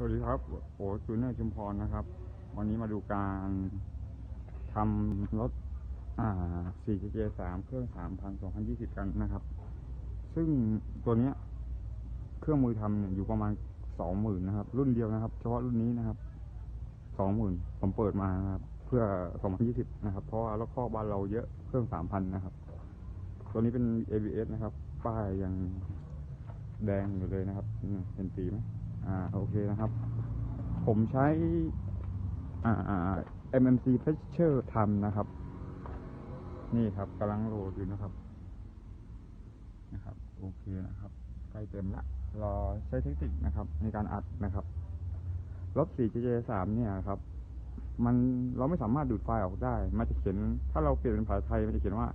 สวัสดีครับ โอจูเนอร์ชุมพรนะครับ วันนี้มาดูการทำรถ อ่า 4JJ3 เครื่อง3,000 2020 กันนะครับ ซึ่งตัวเนี้ย เครื่องมือทำเนี่ยอยู่ประมาณ 20,000 นะครับ รุ่นเดียวนะครับ เฉพาะรุ่นนี้นะครับ 20,000 ผมเปิดมานะครับ เพื่อ 2020 นะครับ เพราะว่ารถคอกบ้านเราเยอะ เครื่อง 3,000 นะครับ ตัวนี้เป็น ABS นะครับ ป้ายยังแดงอยู่เลยนะครับ เห็นสีไหม อ่าโอเคนะครับ ผมใช้อ่าอ่า MMC Pressure ทำนะครับ นี่ครับกำลังโหลดอยู่นะครับ นะครับ โอเคนะครับ ใกล้เต็มละ รอใช้เทคนิคนะครับ ในการอัดนะครับรถ 4JJ3 เนี่ยครับ มันเราไม่สามารถดูดไฟล์ออกได้ มันจะเขียน ถ้าเราเปลี่ยนเป็นภาษาไทย มันจะเขียนว่า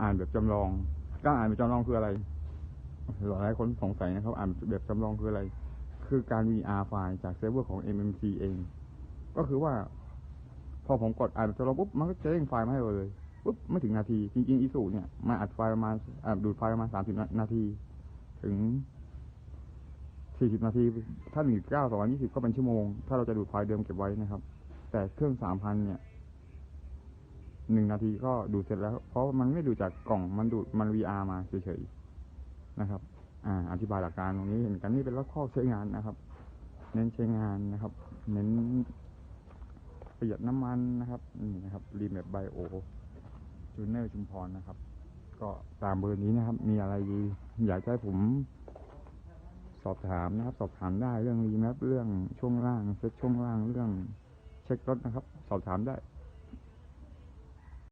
อ่านแบบจำลอง การอ่านแบบจำลองคืออะไรหลายคนสงสัยนะครับ อ่านแบบจำลองคืออะไร คือการ VR ไฟล์จากเซิร์ฟเวอร์ของ MMC เอง ก็คือว่า พอผมกดอ่านแบบจำลงปุ๊บมันก็จะเด้งไฟล์มาให้เราเลยปุ๊บไม่ถึงนาที จริงๆ อีสูเนี่ยมาอัดไฟล์ประมาณอ่าดูดไฟล์ประมาณสามสิบนาที ถึงสี่สิบนาที ถ้าหนึ่งเก้าสองยี่สิบก็เป็นชั่วโมง ถ้าเราจะดูดไฟล์เดิมเก็บไว้นะครับ แต่เครื่องสามพันเนี่ยหนึ่งนาทีก็ดูดเสร็จแล้ว เพราะมันไม่ดูจากกล่องมันดูดมัน VR มาเฉยๆนะครับ อ่าอธิบายหลักการตรงนี้เห็นกันนี่เป็นรถข้อใช้งานนะครับ เน้นใช้งานนะครับ เน้นประหยัดน้ำมันนะครับนี่นะครับรีเมทไบโอจูเนอร์ชุมพรนะครับ ก็ตามเบอร์นี้นะครับ มีอะไรอยากจะให้ผมสอบถามนะครับ สอบถามได้เรื่องรีแมปเรื่องช่วงล่างเซ็ตช่วงล่างเรื่องเช็ครถนะครับ สอบถามได้